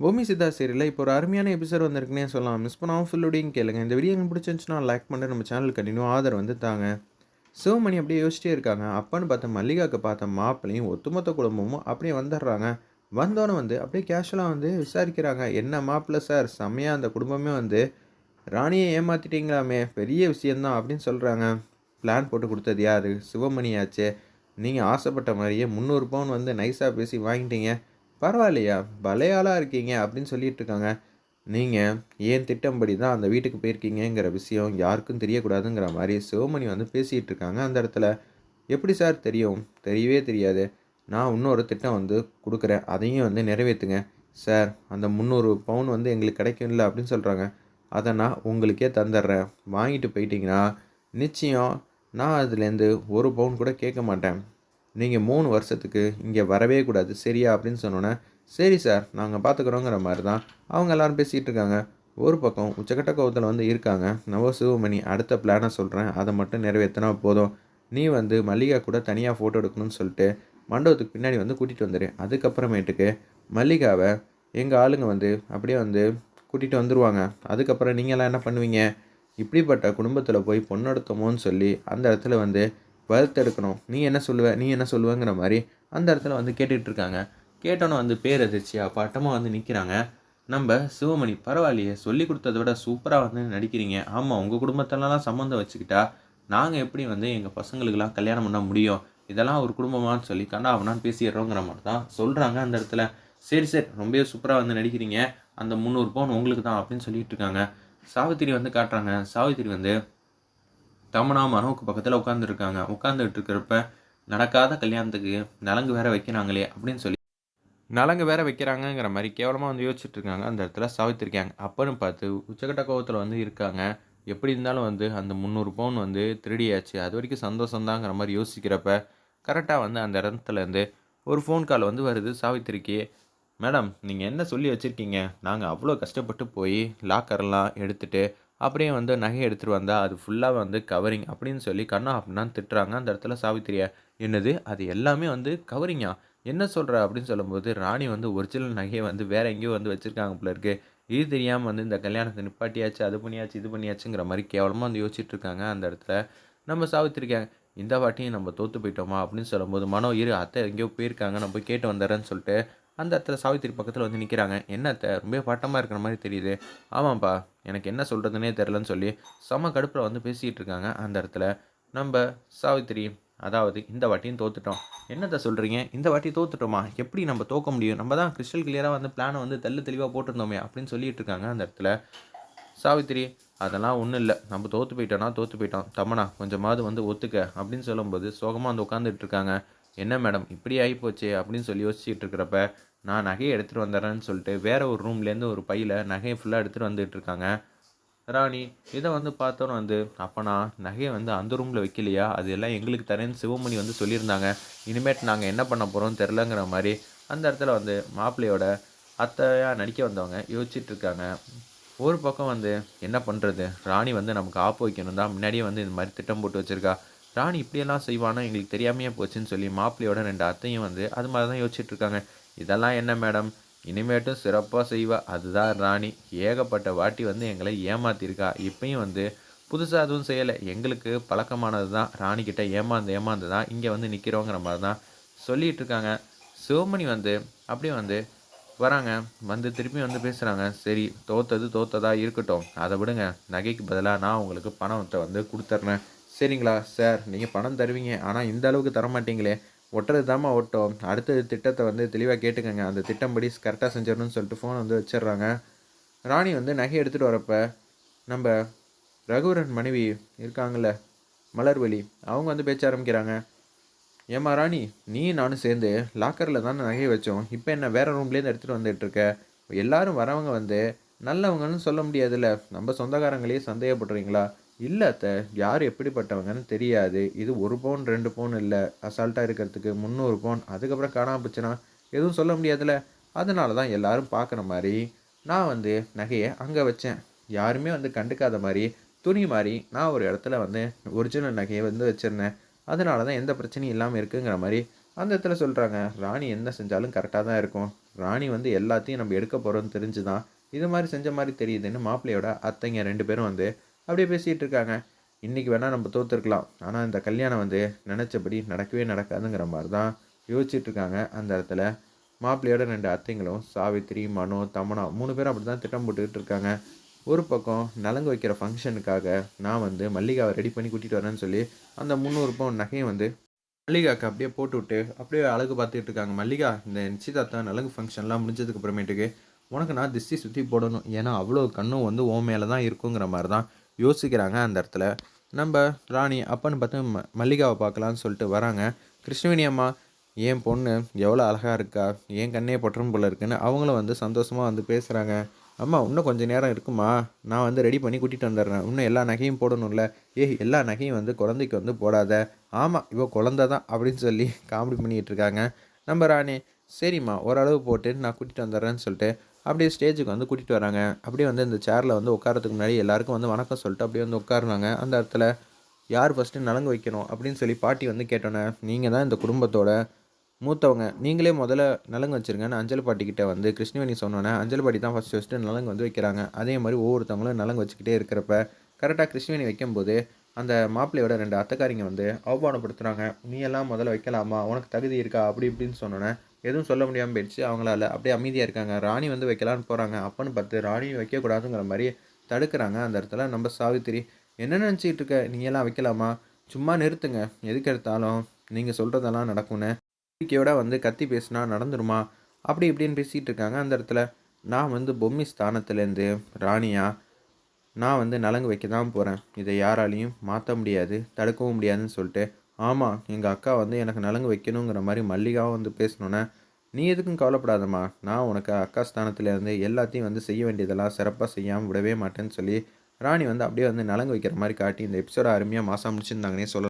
பூமி சித்தா சீரியலில் இப்போ ஒரு அருமையான எபிசோட் வந்திருக்குன்னே சொல்லலாம். மிஸ் பண்ணாமல் ஃபுல்லோடையும் கேளுங்க. இந்த வீடியோ உங்களுக்கு பிடிச்சிருந்துச்சுன்னா லைக் பண்ணி. நம்ம சேனல் கண்டினியூ ஆதரவு வந்து தாங்க. சிவமணி அப்படியே யோசிச்சிட்டே இருக்காங்க. அப்பான்னு பார்த்த மல்லிகாவுக்கு பார்த்த மாப்பிளையும் ஒத்துமொத்த குடும்பமும் அப்படியே வந்துடுறாங்க. வந்தோன்னே வந்து அப்படியே கேஷுவலாக வந்து விசாரிக்கிறாங்க. என்ன மாப்பிள்ளை சார்? செம்மையாக அந்த குடும்பமே வந்து ராணியை ஏமாற்றிட்டீங்களாமே பெரிய விஷயந்தான் அப்படின்னு சொல்கிறாங்க பிளான் போட்டு கொடுத்தது யார்? சிவமணியாச்சே நீங்கள் ஆசைப்பட்ட மாதிரியே முந்நூறு பவுன் வந்து நைஸாக பேசி வாங்கிட்டீங்க. பரவாயில்லையா? பலையாளாக இருக்கீங்க அப்படின்னு சொல்லிட்டு இருக்காங்க நீங்கள் ஏன் திட்டம்படி தான் அந்த வீட்டுக்கு போயிருக்கீங்கங்கிற விஷயம் யாருக்கும் தெரியக்கூடாதுங்கிற மாதிரி சிவமணி வந்து பேசிகிட்டு இருக்காங்க அந்த இடத்துல. எப்படி சார் தெரியும்? தெரியவே தெரியாது. நான் இன்னொரு திட்டம் வந்து கொடுக்குறேன். அதையும் வந்து நிறைவேற்றுங்க. சார் அந்த முந்நூறு பவுன் வந்து எங்களுக்கு கிடைக்கும் இல்லை அப்படின்னு சொல்கிறாங்க அதை நான் உங்களுக்கே தந்துடுறேன். வாங்கிட்டு போயிட்டீங்கன்னா நிச்சயம் நான் அதுலேருந்து ஒரு பவுன் கூட கேட்க மாட்டேன். நீங்கள் மூணு வருஷத்துக்கு இங்கே வரவே கூடாது சரியா? அப்படின்னு சொன்னோன்னே சரி சார் நாங்கள் பார்த்துக்குறோங்கிற மாதிரி தான் அவங்க எல்லாரும் பேசிகிட்டு இருக்காங்க. ஒரு பக்கம் உச்சக்கட்ட கோவத்தில் வந்து இருக்காங்க. நவ சிவமணி அடுத்த பிளானை சொல்கிறேன் அதை மட்டும் நிறைவேற்றினா போதும். நீ வந்து மல்லிகா கூட தனியாக ஃபோட்டோ எடுக்கணும்னு சொல்லிட்டு மண்டபத்துக்கு பின்னாடி வந்து கூட்டிகிட்டு வந்துடு அதுக்கப்புறமேட்டுக்கு மல்லிகாவை எங்கள் ஆளுங்க வந்து அப்படியே வந்து கூட்டிகிட்டு வந்துடுவாங்க அதுக்கப்புறம் நீங்களாம் என்ன பண்ணுவீங்க? இப்படிப்பட்ட குடும்பத்தில் போய் பொண்ணெடுத்தோமோன்னு சொல்லி அந்த இடத்துல வந்து வறுத்தெடுக்கணும் நீ என்ன சொல்லுவ நீ என்ன சொல்லுவேங்கிற மாதிரி அந்த இடத்துல வந்து கேட்டுக்கிட்டு இருக்காங்க. கேட்டோன்னே வந்து பேரதிர்ச்சியாக பட்டமாக வந்து நிற்கிறாங்க நம்ம சிவமணி பரவாயில்லையே சொல்லி கொடுத்ததை விட சூப்பராக வந்து நடிக்கிறீங்க. ஆமாம் உங்கள் குடும்பத்திலலாம் சம்மந்தம் வச்சுக்கிட்டா நாங்கள் எப்படி வந்து எங்கள் பசங்களுக்கெல்லாம் கல்யாணம் பண்ண முடியும்? இதெல்லாம் ஒரு குடும்பமான்னு சொல்லி கண்டா அவனான்னு பேசிடுறோங்கிற மாதிரி தான் சொல்கிறாங்க அந்த இடத்துல. சரி சரி ரொம்பவே சூப்பராக வந்து நடிக்கிறீங்க. அந்த முந்நூறு பவுன் உங்களுக்கு தான் அப்படின்னு சொல்லிட்டு இருக்காங்க. சாவித்திரி வந்து காட்டுறாங்க. சாவித்திரி வந்து தமனா மனோவுக்கு பக்கத்தில் உட்காந்துருக்காங்க உட்காந்துக்கிட்டு இருக்கிறப்ப நடக்காத கல்யாணத்துக்கு நலங்கு வேற வைக்கிறாங்களே அப்படின்னு சொல்லி நலங்கு வேற வைக்கிறாங்கங்கிற மாதிரி கேவலமாக வந்து யோசிச்சுட்டு இருக்காங்க அந்த இடத்துல சவித்திருக்காங்க. அப்பன்னு பார்த்து உச்சக்கட்ட கோவத்தில் வந்து இருக்காங்க. எப்படி இருந்தாலும் வந்து அந்த முந்நூறு பவுன் வந்து திருடியாச்சு. அது வரைக்கும் சந்தோஷம்தாங்கிற மாதிரி யோசிக்கிறப்ப கரெக்டாக வந்து அந்த இடத்துலேருந்து ஒரு ஃபோன் கால் வந்து வருது. சாவித்திரிக்கு மேடம் நீங்கள் என்ன சொல்லி வச்சுருக்கீங்க? நாங்கள் அவ்வளோ கஷ்டப்பட்டு போய் லாக்கர்லாம் எடுத்துகிட்டு அப்படியே வந்து நகை எடுத்துகிட்டு வந்தால் அது ஃபுல்லாக வந்து கவரிங் அப்படின்னு சொல்லி கண்ணா அப்படின்னா திட்டுறாங்க. அந்த இடத்துல சாவித்திரியா என்னது? அது எல்லாமே வந்து கவரிங்கா என்ன சொல்கிற அப்படின்னு சொல்லும்போது ராணி வந்து ஒரிஜினல் நகையை வந்து வேற எங்கேயோ வந்து வச்சுருக்காங்க போல இருக்கு. இது தெரியாமல் வந்து இந்த கல்யாணத்தை நிப்பாட்டியாச்சு அது பண்ணியாச்சு இது பண்ணியாச்சுங்கிற மாதிரி கேவலமாக வந்து யோசிச்சுட்டு இருக்காங்க அந்த இடத்துல. நம்ம சாவித்திருக்காங்க இந்த வாட்டியும் நம்ம தோற்று போயிட்டோமா? அப்படின்னு சொல்லும்போது மனோ இரு அத்தை எங்கேயோ போயிருக்காங்க நம்ம போய் கேட்டு வந்துடுறேன்னு சொல்லிட்டு அந்த இடத்துல சாவித்திரி பக்கத்தில் வந்து நிற்கிறாங்க என்னத்தை ரொம்ப பட்டமாக இருக்கிற மாதிரி தெரியுது. ஆமாம்ப்பா எனக்கு என்ன சொல்கிறதுனே தெரிலன்னு சொல்லி செம கடுப்பில் வந்து பேசிகிட்டு இருக்காங்க அந்த இடத்துல. நம்ம சாவித்திரி அதாவது இந்த வாட்டியும் தோத்துட்டோம். என்னத்தை சொல்கிறீங்க இந்த வாட்டி தோத்துட்டோமா? எப்படி நம்ம தோக்க முடியும்? நம்ம தான் கிறிஸ்டல் கிளியராக வந்து பிளானை வந்து தெல்ல தெளிவாக போட்டிருந்தோமே அப்படின்னு சொல்லிட்டு இருக்காங்க அந்த இடத்துல. சாவித்திரி அதெல்லாம் ஒன்றும் இல்லை. நம்ம தோற்று போயிட்டோம்னா தோற்று போயிட்டோம். தமனா கொஞ்சமாவது வந்து ஒத்துக்க அப்படின்னு சொல்லும்போது சோகமாக வந்து உட்காந்துட்டு இருக்காங்க. என்ன மேடம்? இப்படி ஆகிப்போச்சு அப்படின்னு சொல்லி யோசிச்சுட்டு இருக்கிறப்ப நான் நகையை எடுத்துகிட்டு வந்துடுறேன்னு சொல்லிட்டு வேற ஒரு ரூம்லேருந்து ஒரு பையில் நகையை ஃபுல்லாக எடுத்துகிட்டு வந்துட்டு இருக்காங்க. ராணி இதை வந்து பார்த்தோன்னு வந்து அப்போ நான் நகையை வந்து அந்த ரூமில் வைக்கலையா? அது எல்லாம் எங்களுக்கு தரேன்னு சிவமணி வந்து சொல்லியிருந்தாங்க. இனிமேட்டு நாங்கள் என்ன பண்ண போகிறோம் தெரிலங்கிற மாதிரி அந்த இடத்துல வந்து மாப்பிள்ளையோட அத்தையாக நடிக்க வந்தவங்க யோசிச்சுட்டு இருக்காங்க. ஒரு பக்கம் வந்து என்ன பண்ணுறது ராணி வந்து நமக்கு ஆப்பு வைக்கணும் தான். முன்னாடியே வந்து இந்த மாதிரி திட்டம் போட்டு வச்சுருக்கா. ராணி இப்படியெல்லாம் செய்வானா? எங்களுக்கு தெரியாமையே போச்சுன்னு சொல்லி மாப்பிள்ளையோட ரெண்டு அத்தையும் வந்து அது மாதிரி தான் யோசிச்சுட்டு இருக்காங்க. இதெல்லாம் என்ன மேடம்? இனிமேட்டும் சிறப்பாக செய்வா. அதுதான் ராணி. ஏகப்பட்ட வாட்டி வந்து எங்களை ஏமாத்திருக்கா. இப்பயும் வந்து புதுசாக எதுவும் செய்யலை. எங்களுக்கு பழக்கமானது தான் ராணிக்கிட்ட ஏமாந்து ஏமாந்து தான் இங்கே வந்து நிற்கிறோங்கிற மாதிரி தான் சொல்லிகிட்டு இருக்காங்க சிவமணி வந்து அப்படியே வந்து வராங்க. வந்து திருப்பி வந்து பேசுகிறாங்க சரி தோத்தது தோத்ததா இருக்கட்டும். அதை விடுங்க. நகைக்கு பதிலாக நான் உங்களுக்கு பணத்தை வந்து கொடுத்துட்றேன் சரிங்களா சார்? நீங்கள் பணம் தருவீங்க. ஆனால் இந்த அளவுக்கு தர மாட்டீங்களே ஒட்டுறது தாம்மா ஒட்டும் அடுத்தது திட்டத்தை வந்து தெளிவாக கேட்டுக்கோங்க. அந்த திட்டம்படி கரெக்டாக செஞ்சிடணும்னு சொல்லிட்டு ஃபோன் வந்து வச்சிடுறாங்க. ராணி வந்து நகை எடுத்துகிட்டு வரப்ப நம்ம ரகுவரன் மனைவி இருக்காங்கல்ல மலர்வழி அவங்க வந்து பேச்ச ஆரம்பிக்கிறாங்க. ஏம்மா ராணி நீ நானும் சேர்ந்து லாக்கரில் தானே நகையை வச்சோம். இப்போ என்ன வேறு ரூம்லேருந்து எடுத்துகிட்டு வந்துட்டுருக்க எல்லாரும் வரவங்க வந்து நல்லவங்கன்னு சொல்ல முடியாதுல்ல. நம்ம சொந்தக்காரங்களையே சந்தேகப்படுறீங்களா? இல்லை அத்தை யார் எப்படிப்பட்டவங்கன்னு தெரியாது. இது ஒரு பவுன் ரெண்டு பவுன் இல்லை. அசால்ட்டாக இருக்கிறதுக்கு முந்நூறு பவுன். அதுக்கப்புறம் காணாமல் போச்சுன்னா எதுவும் சொல்ல முடியாதுல்ல? அதனால தான் எல்லாரும் பார்க்குற மாதிரி நான் வந்து நகையை அங்கே வச்சேன். யாருமே வந்து கண்டுக்காத மாதிரி துணி மாதிரி நான் ஒரு இடத்துல வந்து ஒரிஜினல் நகையை வந்து வச்சுருந்தேன். அதனால தான் எந்த பிரச்சனையும் இல்லாமல் இருக்குங்கிற மாதிரி அந்த இடத்துல சொல்கிறாங்க ராணி என்ன செஞ்சாலும் கரெக்டாக தான் இருக்கும். ராணி வந்து எல்லாத்தையும் நம்ம எடுக்க போகிறோம்னு தெரிஞ்சு தான் இது மாதிரி செஞ்ச மாதிரி தெரியுதுன்னு மாப்பிள்ளையோட அத்தைங்க ரெண்டு பேரும் வந்து அப்படியே பேசிகிட்டு இருக்காங்க. இன்றைக்கி வேணால் நம்ம தோற்றுருக்கலாம் ஆனால் இந்த கல்யாணம் வந்து நினச்சபடி நடக்கவே நடக்காதுங்கிற மாதிரி தான் யோசிச்சுட்ருக்காங்க அந்த இடத்துல மாப்பிள்ளையோட ரெண்டு அத்தைங்களும் சாவித்திரி மனோ தமனா மூணு பேரும் அப்படி தான் திட்டம் போட்டுக்கிட்டு இருக்காங்க. ஒரு பக்கம் நலங்கு வைக்கிற ஃபங்க்ஷனுக்காக நான் வந்து மல்லிகாவை ரெடி பண்ணி கூட்டிகிட்டு வரேன்னு சொல்லி அந்த முந்நூறு பவுன் நகையும் வந்து மல்லிகாவுக்கு அப்படியே போட்டு விட்டு அப்படியே அழகு பார்த்துட்டு இருக்காங்க. மல்லிகா இந்த நிச்சயதார்த்தம் நலங்கு ஃபங்க்ஷன்லாம் முடிஞ்சதுக்கு அப்புறமேட்டுக்கு உனக்கு நான் திஷ்டி சுற்றி போடணும். ஏன்னா அவ்வளோ கண்ணும் வந்து ஓ மேலே தான் இருக்குங்கிற மாதிரி தான் யோசிக்கிறாங்க அந்த இடத்துல. நம்ம ராணி அப்பன்னு பார்த்து ம மல்லிகாவை பார்க்கலான்னு சொல்லிட்டு வராங்க. கிருஷ்ணவேணி அம்மா என் பொண்ணு எவ்வளோ அழகாக இருக்கா? என் கண்ணே பற்றும் போல இருக்குன்னு? அவங்களும் வந்து சந்தோஷமாக வந்து பேசுகிறாங்க அம்மா இன்னும் கொஞ்சம் நேரம் இருக்குமா? நான் வந்து ரெடி பண்ணி கூட்டிகிட்டு வந்துடுறேன். இன்னும் எல்லா நகையும் போடணும்ல. ஏ எல்லா நகையும் வந்து குழந்தைக்கு வந்து போடாத. ஆமாம் இவ குழந்த தான் அப்படின்னு சொல்லி காமெடி பண்ணிகிட்டு இருக்காங்க. நம்ம ராணி சரிம்மா ஓரளவு போட்டு நான் கூட்டிகிட்டு வந்துடுறேன்னு சொல்லிட்டு அப்படியே ஸ்டேஜுக்கு வந்து கூட்டிகிட்டு வராங்க. அப்படியே வந்து இந்த சேரில் வந்து உட்காரத்துக்கு முன்னாடி எல்லாருக்கும் வந்து வணக்கம் சொல்லிட்டு அப்படியே வந்து உட்காருனாங்க அந்த இடத்துல யார் ஃபஸ்ட்டு நலங்கு வைக்கணும்? அப்படின்னு சொல்லி பாட்டி வந்து கேட்டோன்னே நீங்கள் தான் இந்த குடும்பத்தோட மூத்தவங்க. நீங்களே முதல்ல நலங்கு வச்சுருங்கன்னு அஞ்சல் பாட்டிக்கிட்ட வந்து கிருஷ்ணவேணி சொன்னோன்னே அஞ்சல் பாட்டி தான் ஃபஸ்ட்டு ஃபஸ்ட்டு நலங்கு வந்து வைக்கிறாங்க. அதே மாதிரி ஒவ்வொருத்தவங்களும் நலங்கு வச்சுக்கிட்டே இருக்கிறப்ப கரெக்டாக கிருஷ்ணவேணி வைக்கும்போது அந்த மாப்பிள்ளையோட ரெண்டு அத்தைக்காரிங்க வந்து அவமானப்படுத்துகிறாங்க நீ எல்லாம் முதல்ல வைக்கலாமா? உனக்கு தகுதி இருக்கா? அப்படி இப்படின்னு சொன்னோன்னே எதுவும் சொல்ல முடியாமல் போயிடுச்சு. அவங்களால அப்படியே அமைதியாக இருக்காங்க. ராணி வந்து வைக்கலான்னு போகிறாங்க அப்பன்னு பார்த்து ராணி வைக்கக்கூடாதுங்கிற மாதிரி தடுக்கிறாங்க. அந்த இடத்துல நம்ம சாவித்திரி என்ன நினச்சிக்கிட்டு இருக்க? நீங்களாம் வைக்கலாமா? சும்மா நிறுத்துங்க. எதுக்கு எடுத்தாலும் நீங்கள் சொல்கிறதெல்லாம் நடக்கும்னு நம்பிக்கையோட வந்து கத்தி பேசினா நடந்துருமா? அப்படி இப்படின்னு பேசிகிட்டு இருக்காங்க. அந்த இடத்துல நான் வந்து பொம்மி ஸ்தானத்துலேருந்து ராணியா நான் வந்து நலங்கு வைக்க தான் போகிறேன் இதை யாராலையும் மாற்ற முடியாது தடுக்கவும் முடியாதுன்னு சொல்லிட்டு ஆமாம் எங்கள் அக்கா வந்து எனக்கு நலங்கு வைக்கணுங்கிற மாதிரி மல்லிகாவும் வந்து பேசணுன்னே நீ எதுக்கும் கவலைப்படாதம்மா. நான் உனக்கு அக்கா ஸ்தானத்துலேருந்து எல்லாத்தையும் வந்து செய்ய வேண்டியதெல்லாம் சிறப்பாக செய்யாமல் விடவே மாட்டேன்னு சொல்லி ராணி வந்து அப்படியே வந்து நலங்கு வைக்கிற மாதிரி காட்டி இந்த எபிசோட அருமையாக மாதம் முடிச்சிருந்தாங்கன்னே சொல்ல